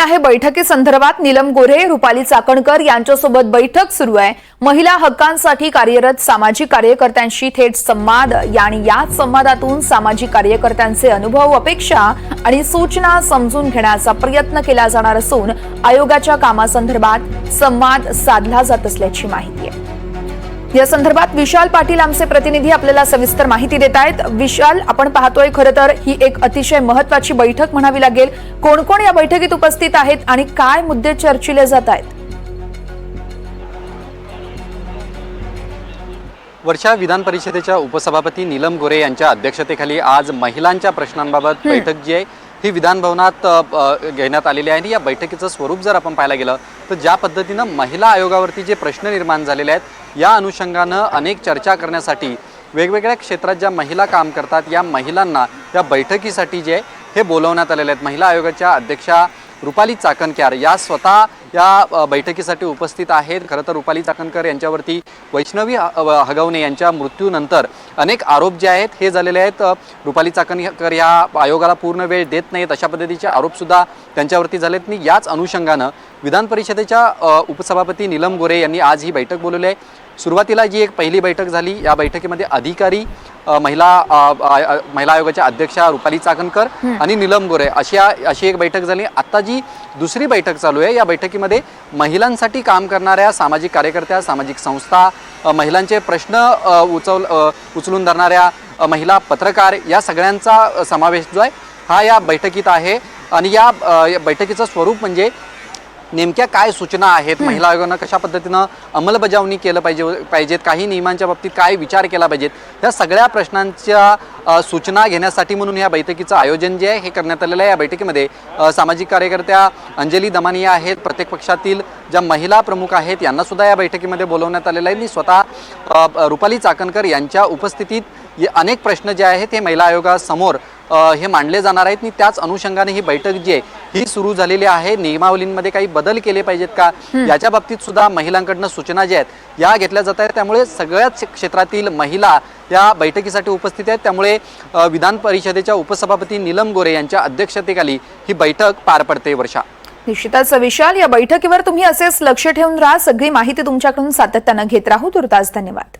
आहे बैठकीसंदर्भात नीलम गोऱ्हे रुपाली चाकणकर यांच्यासोबत बैठक सुरू आहे. महिला हक्कांसाठी कार्यरत सामाजिक कार्यकर्त्यांशी थेट संवाद आणि याच संवादातून सामाजिक कार्यकर्त्यांचे अनुभव अपेक्षा आणि सूचना समजून घेण्याचा प्रयत्न केला जाणार असून आयोगाच्या कामासंदर्भात संवाद साधला जात असल्याची माहिती आहे. या संदर्भात विशाल पाटील आमचे प्रतिनिधी आपल्याला सविस्तर माहिती देत आहेत. विशाल आपण पाहतोय खरं तर ही एक अतिशय महत्वाची बैठक म्हणावी लागेल. कोण कोण या बैठकीत उपस्थित आहेत आणि काय मुद्दे चर्चिले जात आहेत? वर्षा विधान परिषदेच्या उपसभापती नीलम गोरे यांच्या अध्यक्षतेखाली आज महिलांच्या प्रश्नांबाबत बैठक जी आहे ही विधानभवनात घेण्यात आलेली आहे आणि या बैठकीचं स्वरूप जर आपण पाहायला गेलं तर ज्या पद्धतीनं महिला आयोगावरती जे प्रश्न निर्माण झालेले आहेत या अनुषंगानं अनेक चर्चा करण्यासाठी वेगवेगळ्या क्षेत्रात ज्या महिला काम करतात या महिलांना या बैठकीसाठी जे हे बोलवण्यात आलेले आहेत. महिला आयोगाच्या अध्यक्षा रुपाली चाकणकर या स्वतः या बैठकीसाठी उपस्थित आहेत. खरं तर रुपाली चाकणकर यांच्यावरती वैष्णवी ह- हगवणे यांच्या मृत्यूनंतर अनेक आरोप जे आहेत हे झालेले आहेत. रुपाली चाकणकर या आयोगाला पूर्ण वेळ देत नाहीत. अशा पद्धतीचे आरोपसुद्धा त्यांच्यावरती झालेत. आणि याच अनुषंगानं विधान परिषदेच्या उपसभापती नीलम गोरे यांनी आज ही बैठक बोलवली आहे. सुरुवातीला जी एक पहिली बैठक झाली या बैठकीमध्ये अधिकारी महिला महिला आयोगाच्या अध्यक्षा रुपाली चाकणकर आणि नीलम गोरे अशी अशी एक बैठक झाली. आता जी दुसरी बैठक चालू आहे या बैठकीमध्ये महिलांसाठी काम करणाऱ्या सामाजिक कार्यकर्त्या सामाजिक संस्था महिलांचे प्रश्न उचल उचलून धरणाऱ्या महिला पत्रकार या सगळ्यांचा समावेश जो आहे हा या बैठकीत आहे. आणि या बैठकीचं स्वरूप म्हणजे नेमक्या काय सूचना आहेत? महिला आयोगानं कशा पद्धतीनं अंमलबजावणी केलं पाहिजे पाहिजेत? काही नियमांच्या बाबतीत काय विचार केला पाहिजेत? या सगळ्या प्रश्नांच्या सूचना घेण्यासाठी म्हणून या बैठकीचं आयोजन जे आहे हे करण्यात आलेलं आहे. या बैठकीमध्ये सामाजिक कार्यकर्त्या अंजली दमानिया आहेत प्रत्येक पक्षातील ज्या महिला प्रमुख आहेत यांना सुद्धा या बैठकीमध्ये बोलवण्यात आलेलं आहे. आणि स्वतः रुपाली चाकणकर यांच्या उपस्थितीत अनेक प्रश्न जे आहेत हे महिला आयोगासमोर हे मांडले जाणार आहेत. आणि त्याच अनुषंगाने ही बैठक जी आहे ही सुरू झालेली आहे. नियमावलींमध्ये काही बदल केले पाहिजेत का? याच्या बाबतीत सुद्धा महिलांकडनं सूचना ज्या आहेत या घेतल्या जात आहेत. त्यामुळे सगळ्याच क्षेत्रातील महिला या बैठकीसाठी उपस्थित आहेत. त्यामुळे विधान परिषदेच्या उपसभापती नीलम गोरे यांच्या अध्यक्षतेखाली ही बैठक पार पडते वर्षा. निश्चितच विशाल या बैठकीवर तुम्ही असेच लक्ष ठेवून राहा. सगळी माहिती तुमच्याकडून सातत्यानं घेत राहू. तुर्तास धन्यवाद.